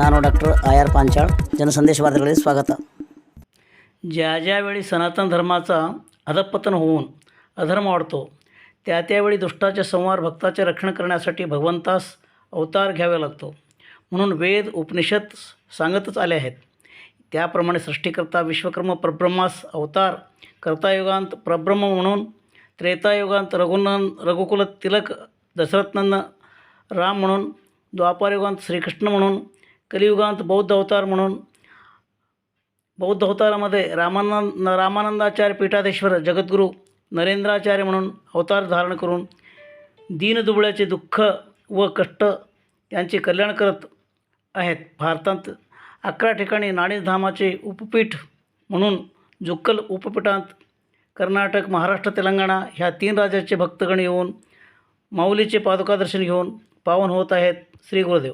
ನಾನು doctor I R Panchal Jansandesh वार्ताकडे स्वागत ज्या ज्यावेळी सनातन धर्माचा अधपतन होऊन अधर्म वाढतो त्या त्यावेळी दुष्टाचे संहार भक्ताचे रक्षण करण्यासाठी भगवंतास अवतार घ्यावा लागतो म्हणून वेद उपनिषद सांगतच आले आहेत त्याप्रमाणे सृष्टीकर्ता विश्वकर्म परब्रह्मास अवतार कर्तायुगांत परब्रह्म म्हणून त्रेतायुगांत रघुनंद रघुकुल तिलक दशरथनंद राम म्हणून द्वापारयुगांत श्रीकृष्ण म्हणून कलियुगांत बौद्ध अवतार म्हणून बौद्ध अवतारामध्ये रामानंद रामानंदाचार्य पीठाधीश्वर जगद्गुरू नरेंद्राचार्य म्हणून अवतार धारण करून दीनदुबळ्याचे दुःख व कष्ट यांचे कल्याण करत आहेत. भारतात अकरा ठिकाणी नाणीधामाचे उपपीठ म्हणून जुक्कल उपपीठांत कर्नाटक महाराष्ट्र तेलंगणा ह्या तीन राज्याचे भक्तगण येऊन माऊलीचे पादुका दर्शन घेऊन पावन होत आहेत. श्री गुरुदेव.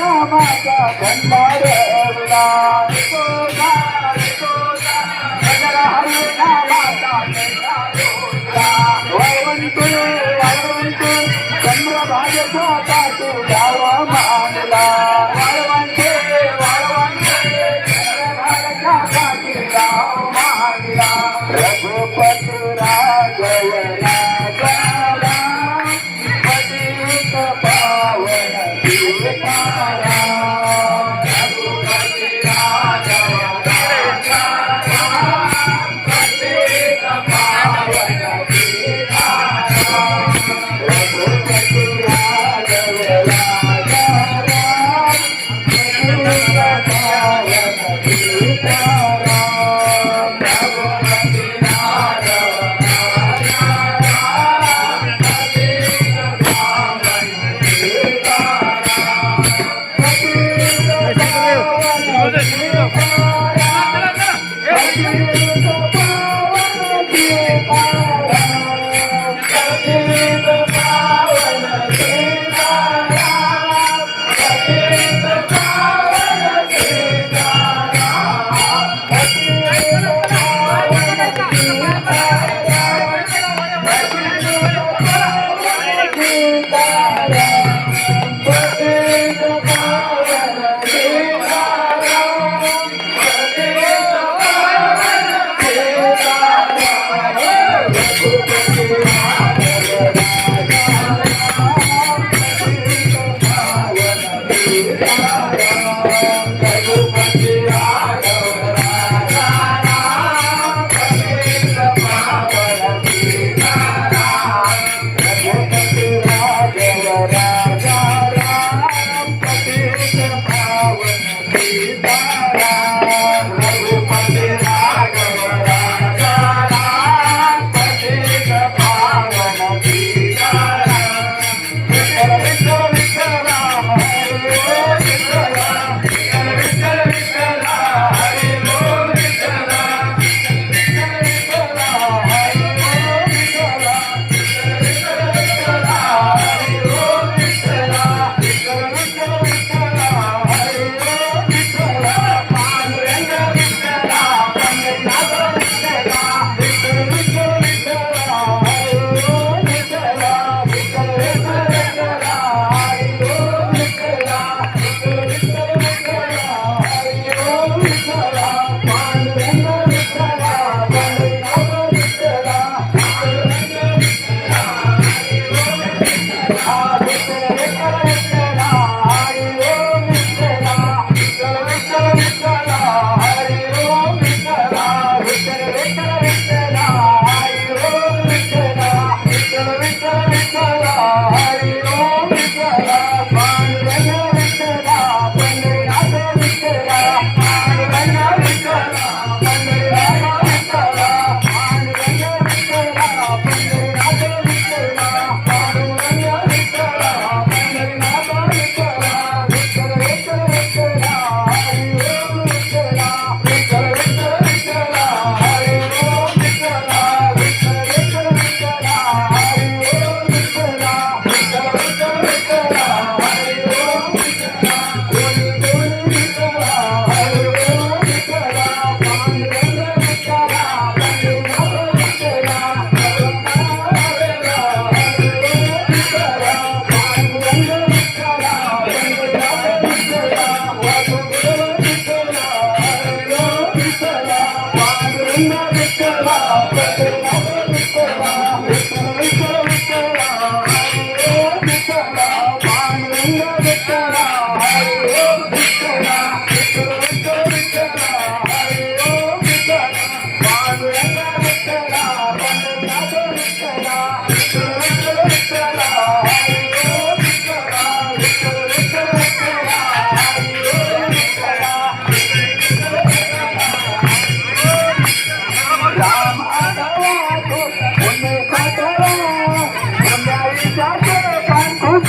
माझ्या कंदा देवला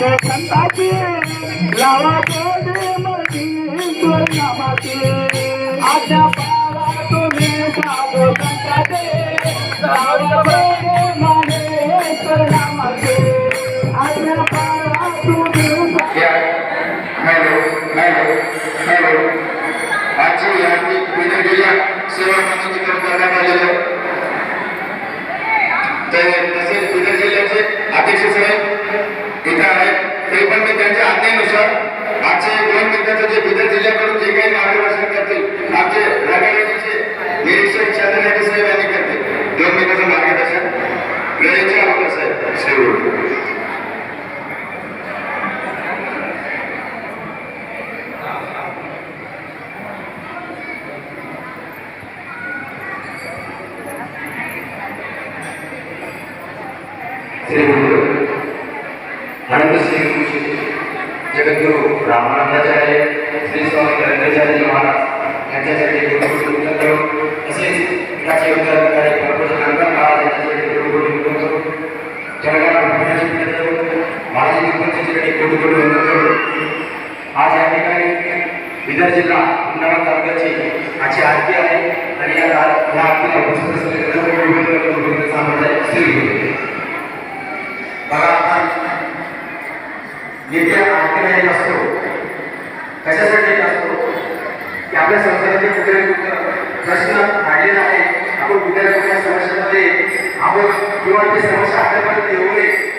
गोविंदा. लावा गोडे मधी नामाचे आज्ञा पाळा तुम्ही साधू संताचे लावा गोडे माने नामाचे आज्ञा पाळा तुम्ही हॅलो हॅलो हॅलो आजची यादी विनय सेवा कामाची करण्यात आलेलं तर तसेच बिदर जिल्ह्याचे अध्यक्ष साहेब इथं आहेत ते पण मी त्यांच्या आज्ञेनुसार आजचे दोन मिनिटाचं जे बिदर जिल्ह्याकडून जे काही मार्गदर्शन करतील आमचे रगाडीचे निरीक्षक चंद्रनाथ साहेब यांनी करते दोन मिनिटाचं मार्गदर्शन. वेळेचे अवघड साहेब श्री श्री गुरु जगद्गुरु रामानंदाचार्य श्री स्वामी ग्रंथाचार्य महाराज यांच्यासाठी गुरुकुल उत्तर करू. तसेच याचे उत्तराधिकारी प्रभू नांदगाव महाराज यांच्यासाठी गुरुकुल उत्तर करू. जळगाव भूमियाची पिढी माजी दिग्गजांच्याकडे गुरुकुल उत्तर करू. आज या ठिकाणी बिदर जिल्हा उन्हाळा तालुक्याची आजची आरती आहे. आणि या या आरतीला उपस्थित असलेले सर्व विविध गुरुकुल सांगत आहे. श्री गुरु. बघा आपण येथे आरतीला असतो. कशासाठी असतो? की आपल्या संसाराचे कुठे प्रश्न काढलेला आहे आपण कुठल्या कुठल्या समस्येमध्ये आपण किंवा ती समस्या आपल्यापर्यंत येऊ नये.